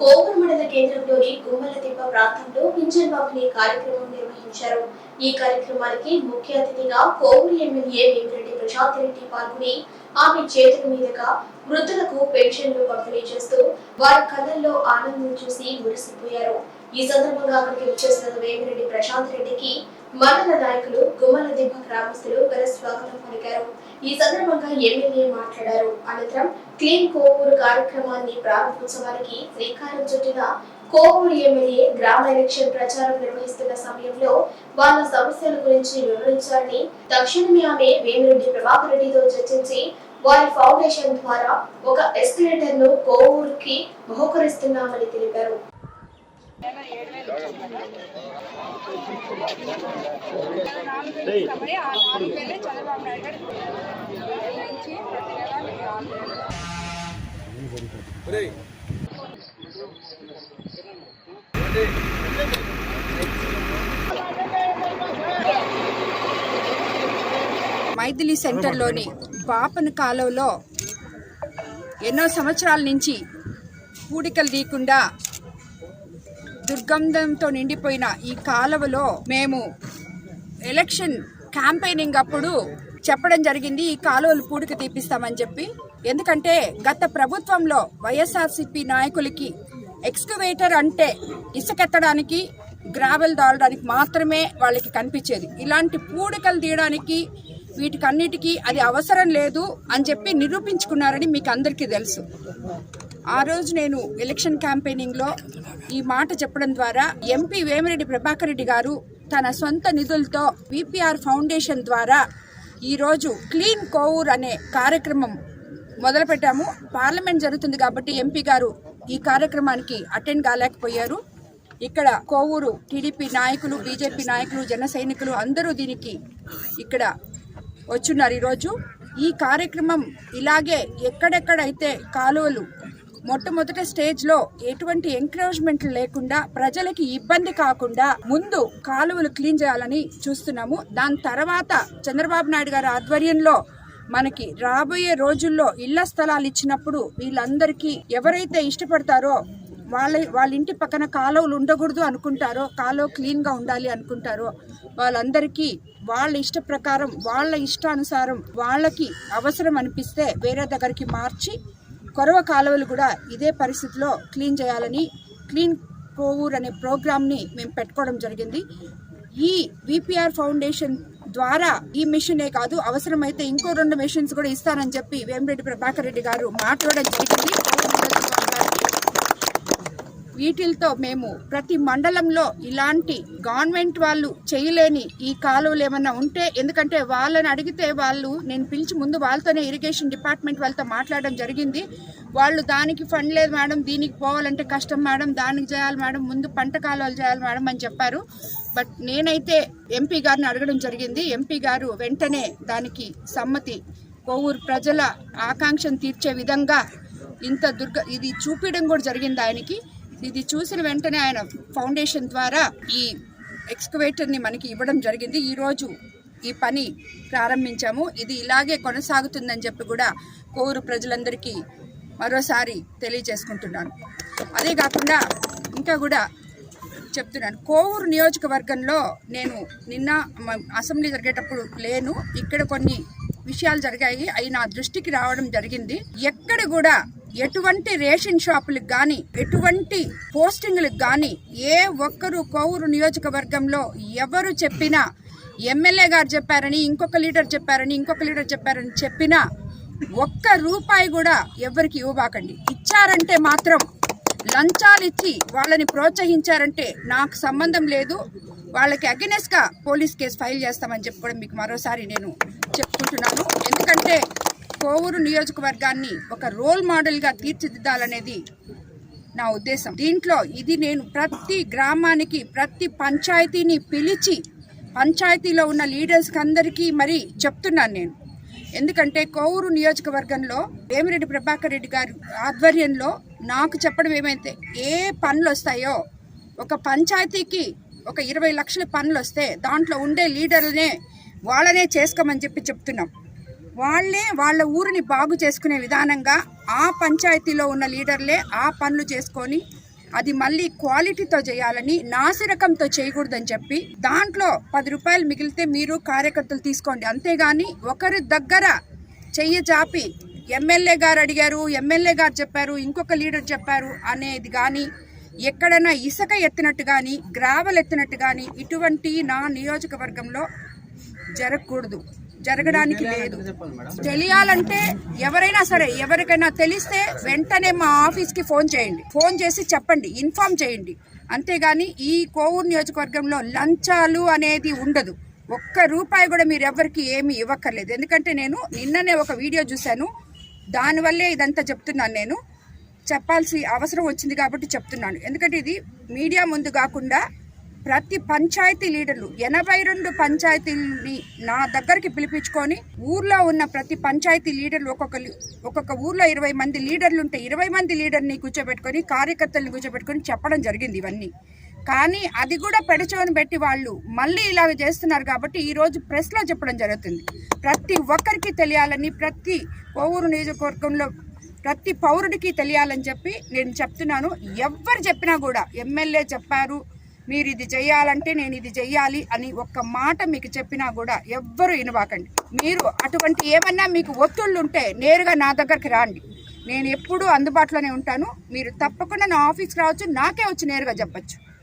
కోవూరు మండల కేంద్రంలోని గుమ్మలదిబ్బ ప్రాంతంలో పింఛన్ పంపిణీ కార్యక్రమం నిర్వహించారు. ఈ కార్యక్రమానికి ముఖ్య అతిథిగా కోవూరు ఎమ్మెల్యే వేమిరెడ్డి ప్రశాంత్ రెడ్డి పాల్గొని ఆమె చేతుల మీదుగా వృద్ధులకు పెన్షన్లు పంపిణీ చేస్తూ వారి కళ్ళల్లో ఆనందం చూసి మురిసిపోయారు. ఈ సందర్భంగా అక్కడికి వచ్చేసిన వేమిరెడ్డి ప్రశాంత్ రెడ్డికి మండల నాయకులు గుమ్మలదిబ్బ గ్రామస్తులు ఘన స్వాగతం పలికారు. ఈ సందర్భంగా ఎమ్మెల్యే మాట్లాడారు. అనంతరం క్లీన్ కోవూరు కార్యక్రమాన్ని ప్రారంభోత్సవానికి శ్రీకారం చుట్టిన కోవూరు ఎమ్మెల్యే గ్రామ ఎలక్షన్ ప్రచారం నిర్వహిస్తున్న సమయంలో వాళ్ళ సమస్యల గురించి వివరించాలని తక్షణమే ఆమె వేమిరెడ్డి ప్రభాకర్ రెడ్డితో చర్చించి వారి ఫౌండేషన్ ద్వారా ఒక ఎస్కలేటర్ను కోవూరుకి బహుకరిస్తున్నామని తెలిపారు. చంద్రబాబు నాయుడు మైథిలి సెంటర్లోని బాపన కాలువలో ఎన్నో సంవత్సరాల నుంచి పూడికలు తీయకుండా దుర్గంధంతో నిండిపోయిన ఈ కాలువలో మేము ఎలక్షన్ క్యాంపెయినింగ్ అప్పుడు చెప్పడం జరిగింది ఈ కాలువలు పూడిక తీపిస్తామని చెప్పి. ఎందుకంటే గత ప్రభుత్వంలో వైఎస్ఆర్సీపీ నాయకులకి ఎక్స్కవేటర్ అంటే ఇసుకెత్తడానికి గ్రావెల్ దాలడానికి మాత్రమే వాళ్ళకి కనిపించేది. ఇలాంటి పూడికలు తీయడానికి వీటికన్నిటికీ అది అవసరం లేదు అని చెప్పి నిరూపించుకున్నారని మీకు అందరికీ తెలుసు. ఆ రోజు నేను ఎలక్షన్ క్యాంపెయినింగ్లో ఈ మాట చెప్పడం ద్వారా ఎంపీ వేమిరెడ్డి ప్రభాకర్ రెడ్డి గారు తన సొంత నిధులతో విపిఆర్ ఫౌండేషన్ ద్వారా ఈరోజు క్లీన్ కోవూర్ అనే కార్యక్రమం మొదలుపెట్టాము. పార్లమెంట్ జరుగుతుంది కాబట్టి ఎంపీ గారు ఈ కార్యక్రమానికి అటెండ్ కాలేకపోయారు. ఇక్కడ కోవూరు టీడీపీ నాయకులు బీజేపీ నాయకులు జన సైనికులు అందరూ దీనికి ఇక్కడ వచ్చున్నారు ఈరోజు. ఈ కార్యక్రమం ఇలాగే ఎక్కడెక్కడైతే కాలువలు మొట్టమొదటి స్టేజ్లో ఎటువంటి ఎంకరేజ్మెంట్ లేకుండా ప్రజలకి ఇబ్బంది కాకుండా ముందు కాలువలు క్లీన్ చేయాలని చూస్తున్నాము. దాని తర్వాత చంద్రబాబు నాయుడు గారి ఆధ్వర్యంలో మనకి రాబోయే రోజుల్లో ఇళ్ళ స్థలాలు ఇచ్చినప్పుడు వీళ్ళందరికీ ఎవరైతే ఇష్టపడతారో వాళ్ళ వాళ్ళ ఇంటి పక్కన కాలువలు ఉండకూడదు అనుకుంటారో కాలువ క్లీన్గా ఉండాలి అనుకుంటారో వాళ్ళందరికీ వాళ్ళ ఇష్ట ప్రకారం వాళ్ళ ఇష్టానుసారం వాళ్ళకి అవసరం అనిపిస్తే వేరే దగ్గరికి మార్చి కొరవ కాలువలు కూడా ఇదే పరిస్థితిలో క్లీన్ చేయాలని క్లీన్ కోవూర్ అనే ప్రోగ్రామ్ని మేము పెట్టుకోవడం జరిగింది. ఈ విపిఆర్ ఫౌండేషన్ ద్వారా ఈ మిషనే కాదు అవసరమైతే ఇంకో రెండు మిషన్స్ కూడా ఇస్తారని చెప్పి వేమిరెడ్డి ప్రభాకర్ రెడ్డి గారు మాట్లాడడం జరిగింది. వీటితో మేము ప్రతి మండలంలో ఇలాంటి గవర్నమెంట్ వాళ్ళు చేయలేని ఈ కాలువలు ఏమన్నా ఉంటే ఎందుకంటే వాళ్ళని అడిగితే వాళ్ళు నేను పిలిచి ముందు వాళ్ళతోనే ఇరిగేషన్ డిపార్ట్మెంట్ వాళ్ళతో మాట్లాడడం జరిగింది. వాళ్ళు దానికి ఫండ్ లేదు మేడం దీనికి పోవాలంటే కష్టం మేడం దానికి చేయాలి మేడం ముందు పంట కాలువలు చేయాలి మేడం అని చెప్పారు. బట్ నేనైతే ఎంపీ గారిని అడగడం జరిగింది. ఎంపీ గారు వెంటనే దానికి సమ్మతి కొవ్వూరు ప్రజల ఆకాంక్షను తీర్చే విధంగా ఇంత దుర్గ ఇది చూపించడం కూడా జరిగింది ఆయనకి. ఇది చూసిన వెంటనే ఆయన ఫౌండేషన్ ద్వారా ఈ ఎక్స్కవేటర్ని మనకి ఇవ్వడం జరిగింది. ఈరోజు ఈ పని ప్రారంభించాము. ఇది ఇలాగే కొనసాగుతుందని చెప్పి కూడా కోరు ప్రజలందరికీ మరోసారి తెలియజేసుకుంటున్నాను. అదే కాకుండా ఇంకా కూడా చెప్తున్నాను. కోవూరు నియోజకవర్గంలో నేను నిన్న అసెంబ్లీ జరిగేటప్పుడు లేను. ఇక్కడ కొన్ని విషయాలు జరిగాయి. అవి నా దృష్టికి రావడం జరిగింది. ఎక్కడ కూడా ఎటువంటి రేషన్ షాపులకు కానీ ఎటువంటి పోస్టింగ్లకు కానీ ఏ ఒక్కరు కోవూరు నియోజకవర్గంలో ఎవరు చెప్పినా ఎమ్మెల్యే గారు చెప్పారని ఇంకొక లీడర్ చెప్పారని ఇంకొక లీడర్ చెప్పారని చెప్పినా ఒక్క రూపాయి కూడా ఎవరికి ఇవ్వబాకండి. ఇచ్చారంటే మాత్రం లంచాలు ఇచ్చి వాళ్ళని ప్రోత్సహించారంటే నాకు సంబంధం లేదు. వాళ్ళకి అగెనెస్ట్గా పోలీస్ కేసు ఫైల్ చేస్తామని చెప్పి కూడా మీకు మరోసారి నేను చెప్పుకుంటున్నాను. ఎందుకంటే కోవూరు నియోజకవర్గాన్ని ఒక రోల్ మోడల్గా తీర్చిదిద్దాలనేది నా ఉద్దేశం. దీంట్లో ఇది నేను ప్రతి గ్రామానికి ప్రతి పంచాయతీని పిలిచి పంచాయతీలో ఉన్న లీడర్స్కి అందరికీ మరి చెప్తున్నాను నేను. ఎందుకంటే కోవూరు నియోజకవర్గంలో వేమిరెడ్డి ప్రభాకర్ రెడ్డి గారి ఆధ్వర్యంలో నాకు చెప్పడం ఏమైతే ఏ పనులు వస్తాయో ఒక పంచాయతీకి ఒక ఇరవై లక్షల పనులు వస్తే దాంట్లో ఉండే లీడర్లనే వాళ్ళనే చేసుకోమని చెప్పి చెప్తున్నాం. వాళ్ళే వాళ్ళ ఊరిని బాగు చేసుకునే విధానంగా ఆ పంచాయతీలో ఉన్న లీడర్లే ఆ పనులు చేసుకొని అది మళ్ళీ క్వాలిటీతో చేయాలని నాసిరకంతో చేయకూడదని చెప్పి దాంట్లో పది రూపాయలు మిగిలితే మీరు కార్యకర్తలు తీసుకోండి. అంతేగాని ఒకరి దగ్గర చెయ్యి చాపి ఎమ్మెల్యే గారు అడిగారు ఎమ్మెల్యే గారు చెప్పారు ఇంకొక లీడర్ చెప్పారు అనేది కానీ ఎక్కడైనా ఇసుక ఎత్తినట్టు కానీ గ్రావెల్ ఎత్తినట్టు కానీ ఇటువంటి నా నియోజకవర్గంలో జరగకూడదు. జరగడానికి లేదు. తెలియాలంటే ఎవరైనా సరే ఎవరికైనా తెలిస్తే వెంటనే మా ఆఫీస్కి ఫోన్ చేయండి. ఫోన్ చేసి చెప్పండి ఇన్ఫామ్ చేయండి. అంతేగాని ఈ కోవూరు నియోజకవర్గంలో లంచాలు అనేది ఉండదు. ఒక్క రూపాయి కూడా మీరు ఎవరికి ఏమీ ఇవ్వక్కర్లేదు. ఎందుకంటే నేను నిన్ననే ఒక వీడియో చూశాను. దానివల్లే ఇదంతా చెప్తున్నాను నేను. చెప్పాల్సి అవసరం వచ్చింది కాబట్టి చెప్తున్నాను. ఎందుకంటే ఇది మీడియా ముందు కాకుండా ప్రతి పంచాయతీ లీడర్లు ఎనభై రెండు పంచాయతీలని నా దగ్గరికి పిలిపించుకొని ఊర్లో ఉన్న ప్రతి పంచాయతీ లీడర్లు ఒక్కొక్క లీ- ఒక్కొక్క ఊర్లో ఇరవై మంది లీడర్లు ఉంటే ఇరవై మంది లీడర్ని కూర్చోబెట్టుకొని కార్యకర్తల్ని కూర్చోబెట్టుకొని చెప్పడం జరిగింది ఇవన్నీ. కానీ అది కూడా పెడచోని పెట్టి వాళ్ళు మళ్ళీ ఇలాగ చేస్తున్నారు కాబట్టి ఈ రోజు ప్రెస్లో చెప్పడం జరుగుతుంది. ప్రతి ఒక్కరికి తెలియాలని ప్రతి ఊరు నియోజకవర్గంలో ప్రతి పౌరుడికి తెలియాలని చెప్పి నేను చెప్తున్నాను. ఎవ్వరు చెప్పినా కూడా ఎమ్మెల్యే చెప్పారు మీరు ఇది చెయ్యాలంటే నేను ఇది చెయ్యాలి అని ఒక్క మాట మీకు చెప్పినా కూడా ఎవ్వరు వినవాకండి మీరు అటువంటి ఏమన్నా మీకు ఒత్తిళ్ళు ఉంటే నేరుగా నా దగ్గరికి రాండి. నేను ఎప్పుడూ అందుబాటులోనే ఉంటాను. మీరు తప్పకుండా నా ఆఫీస్కి రావచ్చు నాకే వచ్చి నేరుగా చెప్పచ్చు.